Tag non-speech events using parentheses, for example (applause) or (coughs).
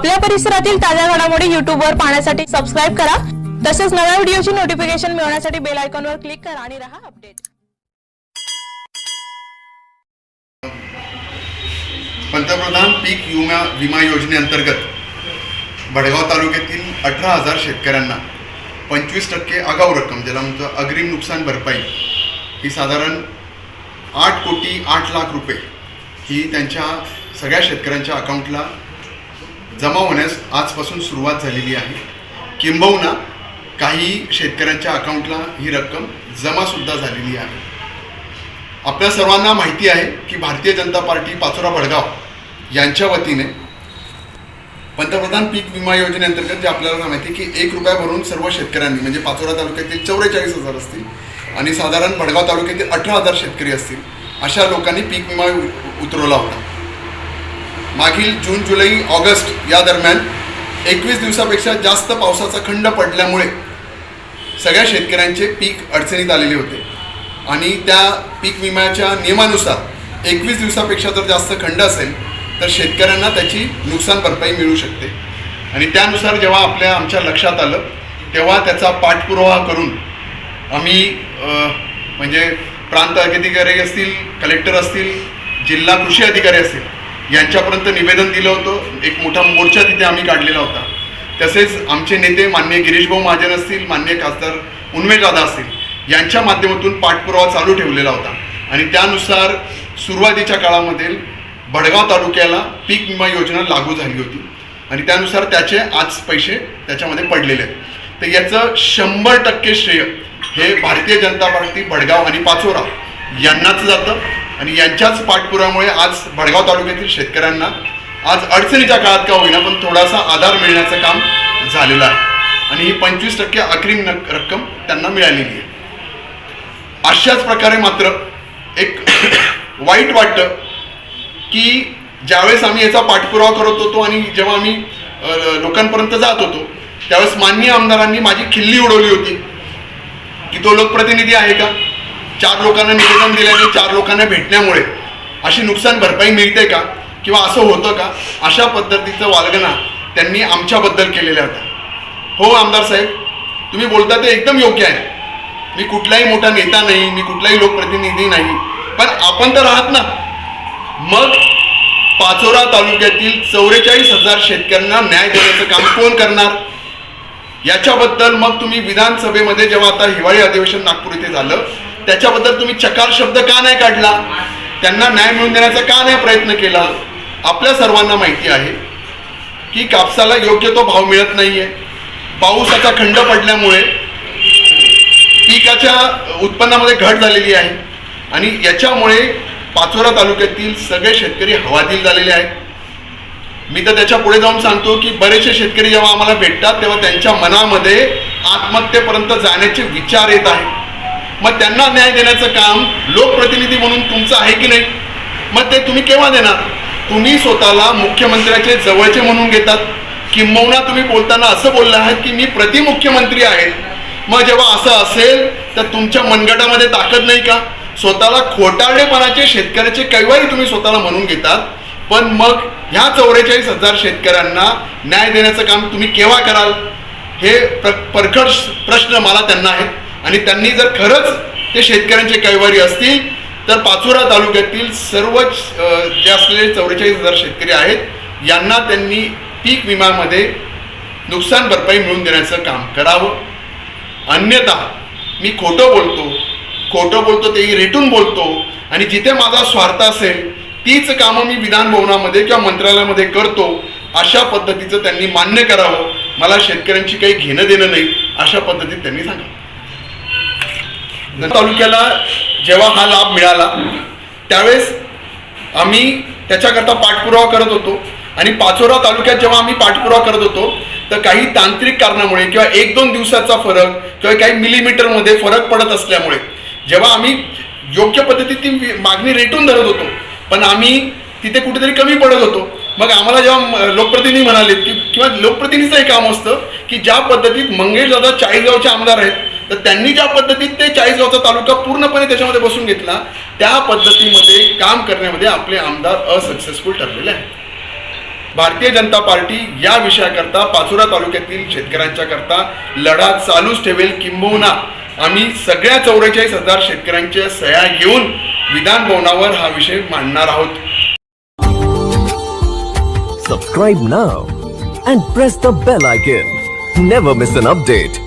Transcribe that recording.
आपल्या परिसरातील ताज्या घडामोडी युट्यूबवर पाहण्यासाठी सबस्क्राईब करा. तसेच नव्या व्हिडिओची नोटिफिकेशन मिळवण्यासाठी बेल आयकॉनवर क्लिक करा आणि राहा अपडेट पंतप्रधान पीक विमा विमा योजनेअंतर्गत भडगाव तालुक्यातील अठरा हजार शेतकऱ्यांना पंचवीस टक्के आगाऊ रक्कम ज्याला म्हणतो अग्रिम नुकसान भरपाई ही साधारण आठ कोटी आठ लाख रुपये ही त्यांच्या सगळ्या शेतकऱ्यांच्या अकाउंटला जमा होण्यास आजपासून सुरुवात झालेली आहे. किंबहुना काही शेतकऱ्यांच्या अकाउंटला ही रक्कम जमासुद्धा झालेली आहे. आपल्या सर्वांना माहिती आहे की भारतीय जनता पार्टी पाचोरा भडगाव यांच्या वतीने पंतप्रधान पीक विमा योजनेअंतर्गत जे आपल्याला माहिती आहे की एक रुपया भरून सर्व शेतकऱ्यांनी म्हणजे पाचोरा तालुक्यातील चौवेचाळीस हजार असतील आणि साधारण भडगाव तालुक्यातील अठरा हजार शेतकरी असतील अशा लोकांनी पीक विमा उ- उतरवला होता. मागील जून जुलै ऑगस्ट या दरम्यान एकवीस दिवसापेक्षा जास्त पावसाचा खंड पडल्यामुळे सगळ्या शेतकऱ्यांचे पीक अडचणीत आलेले होते. आणि त्या पीक विम्याच्या नियमानुसार एकवीस दिवसापेक्षा जर जास्त खंड असेल तर शेतकऱ्यांना त्याची नुकसान भरपाई मिळू शकते. आणि त्यानुसार जेव्हा आपल्या आमच्या लक्षात आलं तेव्हा त्याचा पाठपुरावा करून आम्ही म्हणजे प्रांत अधिकारी असतील कलेक्टर असतील जिल्हा कृषी अधिकारी असतील यांच्यापर्यंत निवेदन दिलं होतं. एक मोठा मोर्चा तिथे आम्ही काढलेला होता. तसेच आमचे नेते मान्य गिरीशभाऊ महाजन असतील मान्य खासदार उन्मेशदादा असतील यांच्या माध्यमातून पाठपुरावा चालू ठेवलेला होता. आणि त्यानुसार सुरुवातीच्या काळामध्ये भडगाव तालुक्याला पीक विमा योजना लागू झाली होती. आणि त्यानुसार त्याचे आज पैसे त्याच्यामध्ये पडलेले आहेत. तर याचं शंभर टक्के श्रेय हे भारतीय जनता पार्टी भडगाव आणि पाचोरा यांनाच जातं. आणि यांच्याच पाठपुरामुळे आज भडगाव तालुक्यातील शेतकऱ्यांना आज अडचणीच्या काळात का होईना पण थोडासा आधार मिळण्याचं काम झालेलं आहे. आणि ही पंचवीस टक्के अग्रिम रक्कम त्यांना मिळालेली आहे. अशाच प्रकारे मात्र एक (coughs) वाईट वाटतं की ज्यावेळेस आम्ही याचा पाठपुरावा करत होतो आणि जेव्हा आम्ही लोकांपर्यंत जात होतो त्यावेळेस माननीय आमदारांनी माझी खिल्ली उडवली होती. की तो लोकप्रतिनिधी आहे का? चार लोकांना निवेदन दिल्याने चार लोकांना भेटण्यामुळे अशी नुकसान भरपाई मिळते का? किंवा असं होतं का? अशा पद्धतीचं वालगणा त्यांनी आमच्याबद्दल केलेल्या होत्या. हो आमदार साहेब तुम्ही बोलता ते एकदम योग्य आहे. मी कुठलाही मोठा नेता नाही मी कुठलाही लोकप्रतिनिधी नाही पण आपण तर आहात ना. मग पाचोरा तालुक्यातील चौवेचाळीस हजार शेतकऱ्यांना न्याय देण्याचं काम कोण करणार? याच्याबद्दल मग तुम्ही विधानसभेमध्ये जेव्हा आता हिवाळी अधिवेशन नागपूर इथे झालं त्याच्याबद्दल तुम्ही चकार शब्द का नाही काढला? त्यांना न्याय मिळवून देण्याचा का नाही प्रयत्न केला? आपल्या सर्वांना माहिती आहे की कापसाला योग्य तो भाव मिळत नाहीये. पाऊसाचा खंड पडल्यामुळे पिकाच्या उत्पन्नामध्ये घट झालेली आहे. आणि याच्यामुळे पाचोरा तालुक्यातील सगळे शेतकरी हवातील झालेले आहेत. मी तर त्याच्या पुढे जाऊन सांगतो की बरेचसे शेतकरी जेव्हा आम्हाला भेटतात तेव्हा त्यांच्या मनामध्ये आत्महत्येपर्यंत जाण्याचे विचार येत आहे मग त्यांना न्याय देण्याचं काम लोकप्रतिनिधी म्हणून तुमचं आहे की नाही? मग ते तुम्ही केव्हा देणार? तुम्ही स्वतःला मुख्यमंत्र्याचे जवळचे म्हणून घेतात. किंबहुना तुम्ही बोलताना असं बोललं आहात की मी प्रतिमुख्यमंत्री आहे. मग जेव्हा असं असेल तर तुमच्या मनगटामध्ये ताकद नाही का? स्वतःला खोटारडेपणाचे शेतकऱ्याचे कैवारी तुम्ही स्वतःला म्हणून घेतात. पण मग ह्या चौवेचाळीस हजार शेतकऱ्यांना न्याय देण्याचं काम तुम्ही केव्हा कराल? हे प्र परखड प्रश्न मला त्यांना आहेत. आणि त्यांनी जर खरंच ते शेतकऱ्यांचे कैवारी असतील तर पाचोरा तालुक्यातील सर्वच जे असलेले चौवेचाळीस हजार शेतकरी आहेत यांना त्यांनी पीक विम्यामध्ये नुकसान भरपाई मिळवून देण्याचं काम करावं. अन्यथा मी खोटं बोलतो खोटं बोलतो तेही रेटून बोलतो आणि जिथे माझा स्वार्थ असेल तीच कामं मी विधानभवनामध्ये किंवा मंत्रालयामध्ये करतो अशा पद्धतीचं त्यांनी मान्य करावं. मला शेतकऱ्यांची काही घेणं देणं नाही अशा पद्धतीत त्यांनी सांगावं. तालुक्याला जेव्हा हा लाभ मिळाला त्यावेळेस आम्ही त्याच्याकरता पाठपुरावा करत होतो. आणि पाचोरा तालुक्यात जेव्हा आम्ही पाठपुरावा करत होतो तर काही तांत्रिक कारणामुळे किंवा एक दोन दिवसाचा फरक किंवा काही मिलीमीटरमध्ये फरक पडत असल्यामुळे जेव्हा आम्ही योग्य पद्धतीत ती मागणी रेटून धरत होतो पण आम्ही तिथे कुठेतरी कमी पडत होतो. मग आम्हाला जेव्हा लोकप्रतिनिधी म्हणाले की किंवा लोकप्रतिनिधीचं एक काम असतं की ज्या पद्धतीत मंगेश दादा चाळीसगावचे आमदार आहेत तर त्यांनी ज्या पद्धतीत ते चाळीसगावचा तालुका पूर्णपणे त्याच्यामध्ये बसून घेतला त्या पद्धतीमध्ये काम करण्यामध्ये आपले आमदार असक्सेसफुल ठरलेले आहेत. भारतीय जनता पार्टी या विषयाकरता पाचोरा तालुक्यातील शेतकऱ्यांच्या करता लढा चालूच ठेवेल किंबहुना आम्ही सगळ्या चौवेचाळीस हजार शेतकऱ्यांच्या सह्या घेऊन विधान भवनावर हा विषय मांडणार आहोत. Subscribe now and press the bell icon never miss an update